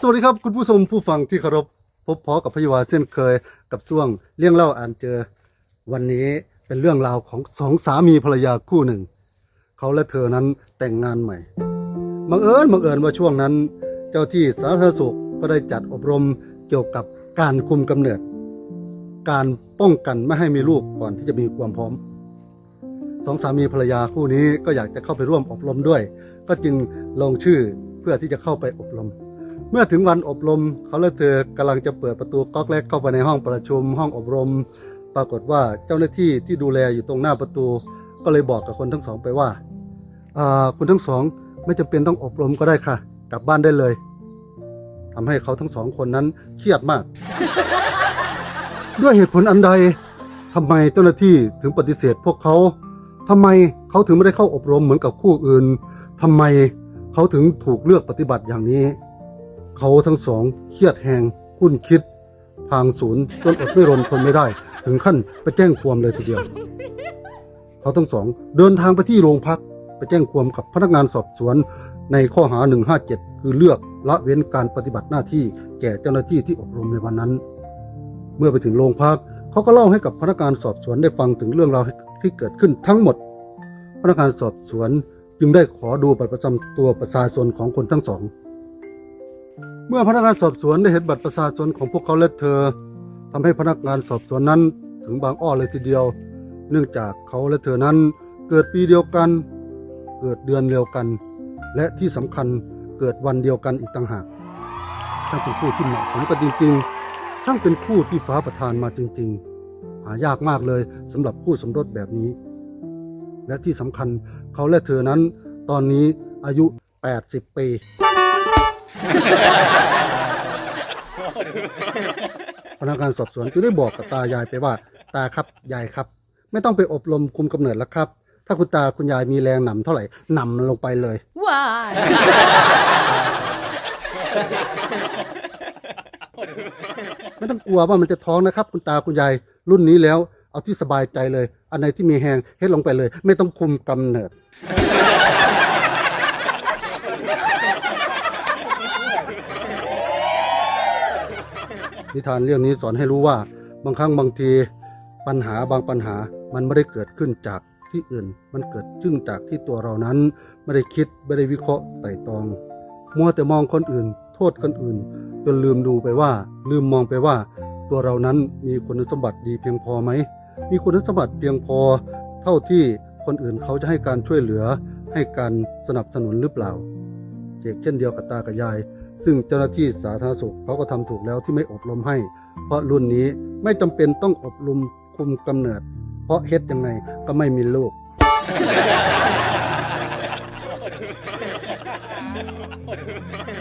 สวัสดีครับคุณผู้ชมผู้ฟังที่เคารพพบพอกับพยาวาเส้นเคยกับช่วงเรื่องเล่าอ่านเจอ วันนี้เป็นเรื่องราวของสองสามีภรรยาคู่หนึ่ง เขาและเธอนั้นแต่งงานใหม่บังเอิญบังเอิญว่าช่วงนั้น เจ้าที่สาธารณสุขก็ได้จัดอบรมเกี่ยวกับการคุมกำเนิด การป้องกันไม่ให้มีลูกก่อนที่จะมีความพร้อมสองสามีภรรยาคู่นี้ก็อยากจะเข้าไปร่วมอบรมด้วย ก็จึงลงชื่อเพื่อที่จะเข้าไปอบรม เมื่อถึงวันอบรมเขาและเธอกำลังจะเปิดประตูก๊อกแรกเข้าไปในห้องประชุม ห้องอบรม ปรากฏว่าเจ้าหน้าที่ที่ดูแลอยู่ตรงหน้าประตู ก็เลยบอกกับคนทั้งสองไปว่าคุณทั้งสองไม่จำเป็นต้องอบรมก็ได้ค่ะ กลับบ้านได้เลยทำให้เขาทั้งสองคนนั้นเครียดมาก ด้วยเหตุผลอันใดทำไมเจ้าหน้าที่ถึงปฏิเสธพวกเขาทำไมเขาถึงไม่ได้เข้าอบรมเหมือนกับคู่อื่นทำไมเขาถึงถูกเลือกปฏิบัติอย่างนี้ เขาทั้งสองเครียดแหงคุ้นคิด ทางศูนย์จนอดไม่รนทนไม่ได้ ถึงขั้นไปแจ้งความเลยทีเดียว เขาทั้งสองเดินทางไปที่โรงพักไปแจ้งความกับพนักงานสอบสวนในข้อหา 157 คือเลือกละเว้นการปฏิบัติหน้าที่แก่เจ้าหน้าที่ที่อบรมในวันนั้น เมื่อไปถึงโรงพักเขาก็เล่าให้กับพนักงานสอบสวนได้ฟังถึงเรื่องราวที่เกิดขึ้นทั้งหมด พนักงานสอบสวนจึงได้ขอดูบัตรประจำตัวประชาชนของคนทั้งสอง เมื่อพนักงานสอบสวนได้เห็นบัตรประชาชนของพวกเขาและเธอทำให้พนักงานสอบสวนนั้นถึงบางอ้อเลยทีเดียว เนื่องจากเขาและเธอนั้นเกิดปีเดียวกัน เกิดเดือนเดียวกัน และที่สำคัญเกิดวันเดียวกันอีกต่างหากช่างเป็นคู่ที่เหมาะสมกันจริงๆช่างเป็นคู่ที่ฟ้าประทานมาจริง ๆ หายากมากเลยสำหรับคู่สมรสแบบนี้ และที่สำคัญเขาและเธอนั้น ตอนนี้อายุ 80 ปี พนักงานสอบสวนจึงได้บอกกับตายายไปว่า ตาครับยายครับ ไม่ต้องไปอบรมคุมกำเนิดแล้วครับ ถ้าคุณตาคุณยายมีแรงหนำเท่าไหร่หนำมันลงไปเลย Why? ไม่ต้องกลัวว่ามันจะท้องนะครับ คุณตาคุณยายรุ่นนี้แล้ว เอาที่สบายใจเลย อันไหนที่มีแหงเฮ็ดลงไปเลย ไม่ต้องคุมกำเนิด นิทานเรื่องนี้สอนให้รู้ว่าบางครั้งบางทีปัญหาบางปัญหามันไม่ได้เกิดขึ้นจากที่อื่น มันเกิดขึ้นจากที่ตัวเรานั้น ไม่ได้คิดไม่ได้วิเคราะห์ไต่ตรอง มัวแต่มองคนอื่น โทษคนอื่น จนลืมดูไปว่า ลืมมองไปว่า ตัวเรานั้นมีคุณสมบัติดีเพียงพอไหมมีคุณสมบัติเพียงพอ เท่าที่คนอื่นเขาจะให้การช่วยเหลือ ให้การสนับสนุนหรือเปล่าเช่นเช่นเดียวกับตากับยาย ซึ่งเจ้าหน้าที่สาธารณสุขเขาก็ทำถูกแล้วที่ไม่อบรมให้ เพราะรุ่นนี้ไม่จำเป็นต้องอบรมคุมกำเนิด เพราะเฮ็ดยังไงก็ไม่มีลูก Why?